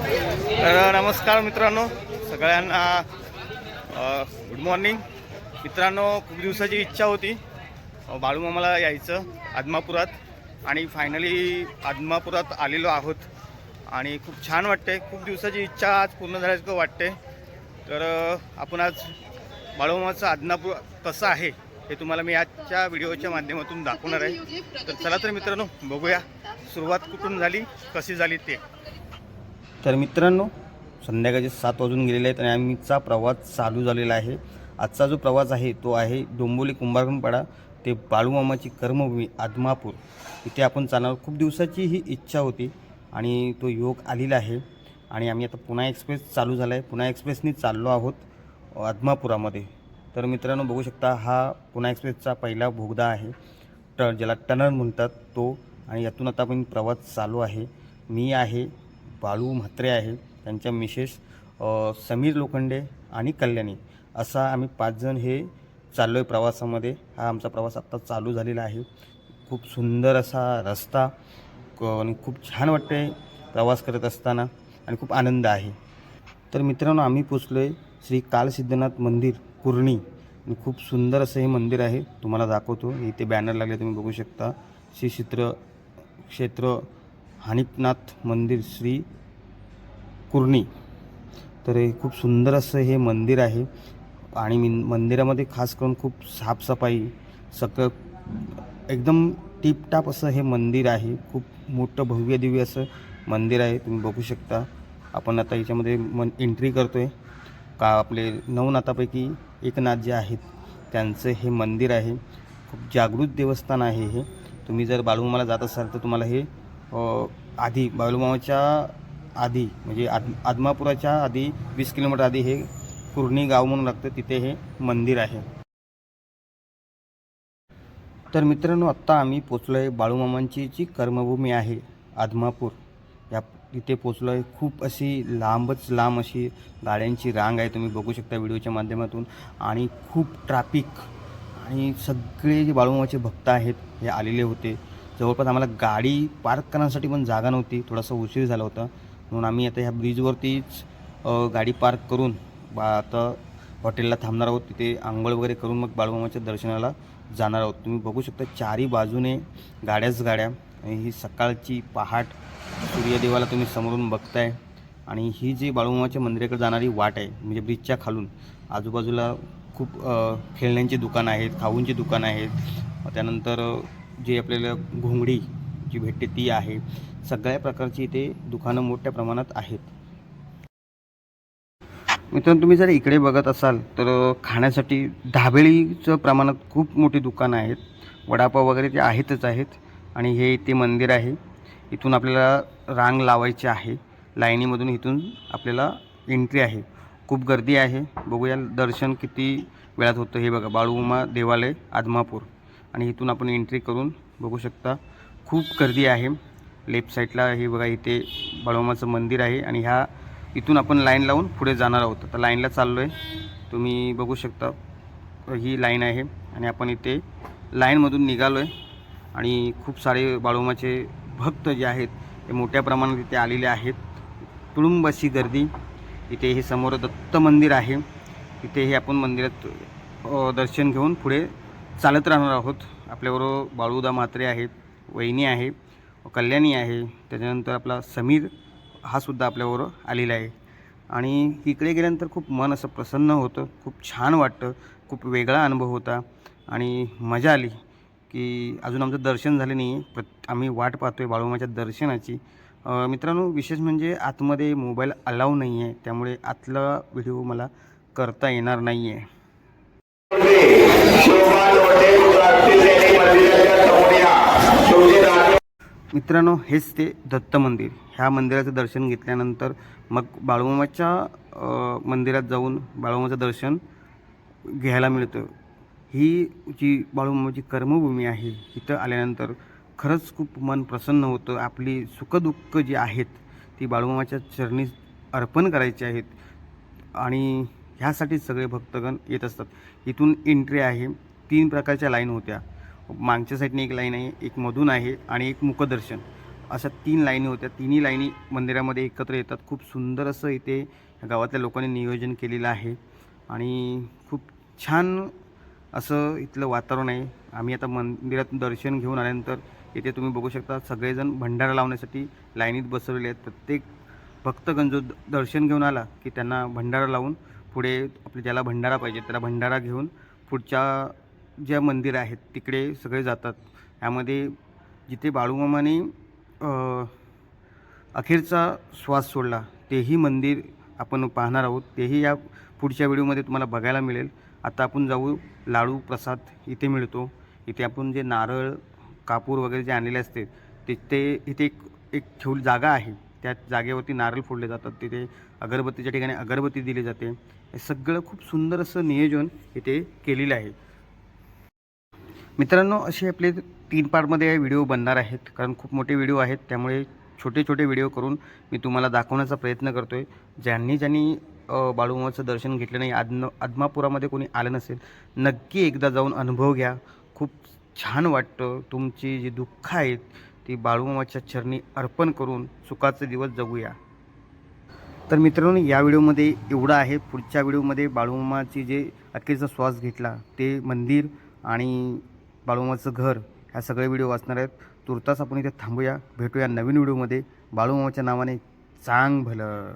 तर नमस्कार मित्रांनो. सगळ्यांना गुड मॉर्निंग मित्रांनो खूप दिवसाची इच्छा होती. बाळूमामाला यायचं आदमापुरात. आणि फायनली आदमापुरात आलेलो आहोत. आणि खूप छान वाटते खूप दिवसाची इच्छा आज पूर्ण झाल्यासारखं वाटते तर आपण आज बाळूमामाचं आदनापूर कसं आहे हे तुम्हाला मी आजच्या व्हिडिओच्या माध्यमातून दाखवणार आहे. तर चला तर मित्रांनो बघूया सुरुवात कुठून झाली कशी झाली ते. तर मित्रांनो संध्याकाळचे सात वाजून गेलेले आहेत आणि आम्हीचा प्रवास चालू झालेला आहे. आजचा जो प्रवास आहे तो आहे डोंबोली कुंभारखंडपाडा ते बाळूमामाची कर्मभूमी आदमापूर. इथे आपण चालणार खूप दिवसाची ही इच्छा होती आणि तो योग आलेला आहे. आणि आम्ही आता पुणा एक्सप्रेस चालू झाला आहे पुणा एक्सप्रेसनी चाललो आहोत आदमापुरामध्ये. तर मित्रांनो बघू शकता हा पुणा एक्सप्रेसचा पहिला भोगदा आहे. ट ज्याला टनल म्हणतात तो. आणि यातून आता आपण प्रवास चालू आहे. मी आहे बाळू म्हात्रे आहे त्यांच्या मिसेस समीर लोखंडे आणि कल्याणी. असा आम्ही पाचजण हे चाललो आहे प्रवासामध्ये. हा आमचा प्रवास आत्ता चालू झालेला आहे. खूप सुंदर असा रस्ता क- आणि खूप छान वाटते प्रवास करत असताना आणि खूप आनंद आहे. तर मित्रांनो आम्ही पोचलो आहे श्री कालसिद्धनाथ मंदिर कुर्णी. आणि खूप सुंदर असं हे मंदिर आहे. तुम्हाला दाखवतो. इथे बॅनर लागले तुम्ही बघू शकता. श्री चित्र क्षेत्र हानिपनाथ मंदिर श्री कुर्णी. तर हे खूप सुंदर असं हे मंदिर आहे. आणि मी मंदिरामध्ये खास करून खूप साफसफाई सगळं एकदम टिपटाप असं हे मंदिर आहे. खूप मोठं भव्य दिव्य असं मंदिर आहे. तुम्ही बघू शकता. आपण आता याच्यामध्ये मन एंट्री करतो आहे का आपले नवनाथापैकी एकनाथ जे आहेत त्यांचं हे मंदिर आहे. खूप जागृत देवस्थान आहे हे. तुम्ही जर बाळूमामाला जात असाल तर तुम्हाला हे आधी बाळूमामाच्या आधी म्हणजे आद आदमापुराच्या आधी वीस किलोमीटर आधी हे कुर्णी गाव म्हणून लागतं तिथे हे मंदिर आहे. तर मित्रांनो आत्ता आम्ही पोचलो आहे बाळूमामांची जी कर्मभूमी आहे आदमापूर. या तिथे पोचलो आहे खूप अशी लांबच लांब अशी गाड्यांची रांग आहे तुम्ही बघू शकता व्हिडिओच्या माध्यमातून. आणि खूप ट्रॅफिक आणि सगळे जे बाळूमामाचे भक्त आहेत हे आलेले होते. जवळपास आम्हाला गाडी पार्क करण्यासाठी पण जागा नव्हती. थोडासा उशीर झाला होता. म्हणून आम्ही आता ह्या ब्रिजवरतीच गाडी पार्क करून बा आता हॉटेलला थांबणार आहोत. तिथे आंघोळ वगैरे करून मग बाळूमामाच्या दर्शनाला जाणार आहोत. तुम्ही बघू शकता चारही बाजूने गाड्याच गाड्या. आणि ही सकाळची पहाट सूर्यदेवाला तुम्ही समोरून बघताय. आणि ही जी बाळूमामाच्या मंदिराकडे जाणारी वाट आहे म्हणजे ब्रिजच्या खालून आजूबाजूला खूप खेळण्यांची दुकानं आहेत खाऊंची दुकानं आहेत. त्यानंतर जे आपल्याला घोंगडी जी भेटते ती आहे. सगळ्या प्रकारची इथे दुकानं मोठ्या प्रमाणात आहेत. मित्रांनो तुम्ही जर इकडे बघत असाल तर खाण्यासाठी धाबेळीचं प्रमाणात खूप मोठी दुकानं आहेत. वडापाव वगैरे ते आहेतच आहेत. आणि हे इथे मंदिर आहे. इथून आपल्याला रांग लावायची आहे. लाईनीमधून इथून आपल्याला एंट्री आहे. खूप गर्दी आहे. बघूया दर्शन किती वेळात होतं. हे बघा बाळूमा देवालय आदमापूर. आणि इथून आपण एंट्री करून बघू शकता. खूप गर्दी आहे. लेफ्ट साईडला हे बघा इथे बाळोमाचं मंदिर आहे आणि ह्या इथून आपण लाईन लावून पुढे जाणार आहोत. तर लाईनला चाललो आहे तुम्ही बघू शकता ही लाईन आहे आणि आपण इथे लाईनमधून निघालो आहे आणि खूप सारे बाळोमाचे भक्त जे आहेत ते मोठ्या प्रमाणात इथे आलेले आहेत. तुळुंब अशी गर्दी. इथे हे समोर दत्त मंदिर आहे. इथे हे आपण मंदिरात दर्शन घेऊन पुढे चालत राहणार आहोत. आपल्याबरोबर बाळूदा म्हात्रे आहेत. वहिनी आहे कल्याणी आहे त्याच्यानंतर आपला समीर हा सुद्धा आपल्याबरोबर आलेला आहे. आणि इकडे गेल्यानंतर खूप मन असं प्रसन्न होतं खूप छान वाटतं खूप वेगळा अनुभव होता आणि मजा आली की अजून आमचं दर्शन झालं नाही. आहे प्रत आम्ही वाट पाहतो आहे बाळूमाच्या दर्शनाची मित्रांनो विशेष म्हणजे आतमध्ये मोबाईल अलाव नाही आहे त्यामुळे आतला व्हिडिओ मला करता येणार नाही आहे. मित्रांनो हेच ते दत्त मंदिर. ह्या मंदिराचं दर्शन घेतल्यानंतर मग बाळूमामाच्या मंदिरात जाऊन बाळूमामाचं दर्शन घ्यायला मिळतं. ही जी बाळूमामाची कर्मभूमी आहे इथं आल्यानंतर खरंच खूप मन प्रसन्न होतं. आपली सुखदुःख जी आहेत ती बाळूमामाच्या चरणी अर्पण करायची आहेत. आणि ह्यासाठी सगळे भक्तगण येत असतात. इथून एंट्री आहे. तीन प्रकारच्या लाईन होत्या. मागच्या साईडने एक लाईन आहे एक मधून आहे आणि एक मुखदर्शन. अशा तीन लाईनी होत्या. तिन्ही लाईनी मंदिरामध्ये एकत्र येतात. खूप सुंदर असं इथे या गावातल्या लोकांनी नियोजन केलेलं आहे. आणि खूप छान असं इथलं वातावरण आहे. आम्ही आता मंदिरातून दर्शन घेऊन आल्यानंतर इथे तुम्ही बघू शकता सगळेजण भंडारा लावण्यासाठी लाईनीत बसवलेले आहेत. प्रत्येक भक्तगण जो द- दर्शन घेऊन आला की त्यांना भंडारा लावून पुढे आपले ज्याला भंडारा पाहिजे त्याला भंडारा घेऊन पुढच्या ज्या मंदिर आहेत तिकडे सगळे जातात. यामध्ये जिथे बाळूमामाने अखेरचा श्वास सोडला तेही मंदिर आपण पाहणार आहोत. तेही या पुढच्या व्हिडिओमध्ये तुम्हाला बघायला मिळेल. आता आपण जाऊ लाडू प्रसाद इथे मिळतो. इथे आपण जे नारळ कापूर वगैरे जे आणलेले असते तिथे इथे एक एक ठेवली जागा आहे. त्या जागेवरती नारळ फोडले जातात. तिथे अगरबत्तीच्या ठिकाणी अगरबत्ती दिली जाते. हे सगळं खूप सुंदर असं नियोजन इथे केलेलं आहे. मित्रांनो असे आपले तीन पार्टमध्ये व्हिडिओ बनणार आहेत. कारण खूप मोठे व्हिडिओ आहेत त्यामुळे छोटे छोटे व्हिडिओ करून मी तुम्हाला दाखवण्याचा प्रयत्न करतो आहे ज्यांनी ज्यांनी बाळूमाचं बाळूमामाचं दर्शन घेतलं नाही आदन आदमापुरामध्ये कोणी आलं नसेल नक्की एकदा जाऊन अनुभव घ्या. खूप छान वाटतं तुमची जी दुःख आहेत ती बाळूमामाच्या चरणी अर्पण करून सुखाचे दिवस जगूया. तर मित्रांनो या व्हिडिओमध्ये एवढं आहे. पुढच्या व्हिडिओमध्ये बाळूमामाची जे अखेरचा श्वास घेतला ते मंदिर आणि बाळूमामाचं घर. ह्या सगळे व्हिडिओ वाचणार आहेत. तुर्तास आपण इथे थांबूया. भेटूया नवीन व्हिडिओमध्ये. बाळूमामाच्या नावाने चांग भलं.